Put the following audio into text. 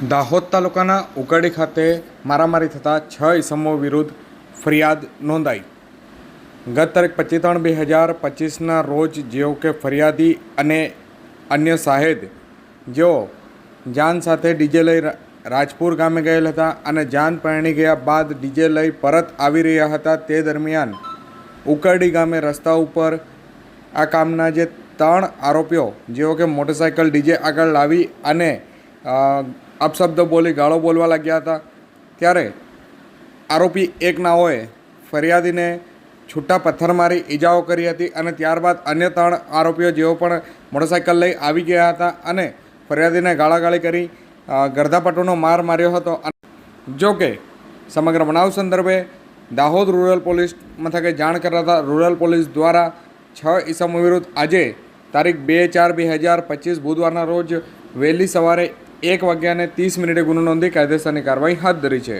દાહોદ તાલુકાના ઉકાડી ખાતે મારામારી થતાં છ ઇસમો વિરુદ્ધ ફરિયાદ નોંધાઈ. ગત તારીખ પચીસ ત્રણ બે હજાર પચીસના રોજ જેઓ કે ફરિયાદી અને અન્ય સાહેદ જેઓ જાન સાથે ડીજે લઈ રાજપુર ગામે ગયેલ હતા અને જાન પરણી ગયા બાદ ડીજે લઈ પરત આવી રહ્યા હતા તે દરમિયાન ઉકરડી ગામે રસ્તા ઉપર આ કામના જે ત્રણ આરોપીઓ, જેઓ કે મોટરસાયકલ ડીજે આગળ લાવી અને અપશબ્દો બોલી ગાળો બોલવા લાગ્યા હતા. ત્યારે આરોપી એક નાઓએ ફરિયાદીને છૂટા પથ્થર મારી ઈજાઓ કરી હતી અને ત્યારબાદ અન્ય ત્રણ આરોપીઓ જેઓ પણ મોટરસાયકલ લઈ આવી ગયા હતા અને ફરિયાદીને ગાળાગાળી કરી ગરધાપટુનો માર માર્યો હતો. જો કે, સમગ્ર બનાવ સંદર્ભે દાહોદ રૂરલ પોલીસ મથકે જાણ કરાતા રૂરલ પોલીસ દ્વારા છ ઈસમો વિરુદ્ધ આજે તારીખ બે ચાર બે હજાર પચીસ બુધવારના રોજ વહેલી સવારે એક વાગ્યાને ત્રીસ મિનિટે ગુનો નોંધી કાયદેસરની કાર્યવાહી હાથ ધરી છે.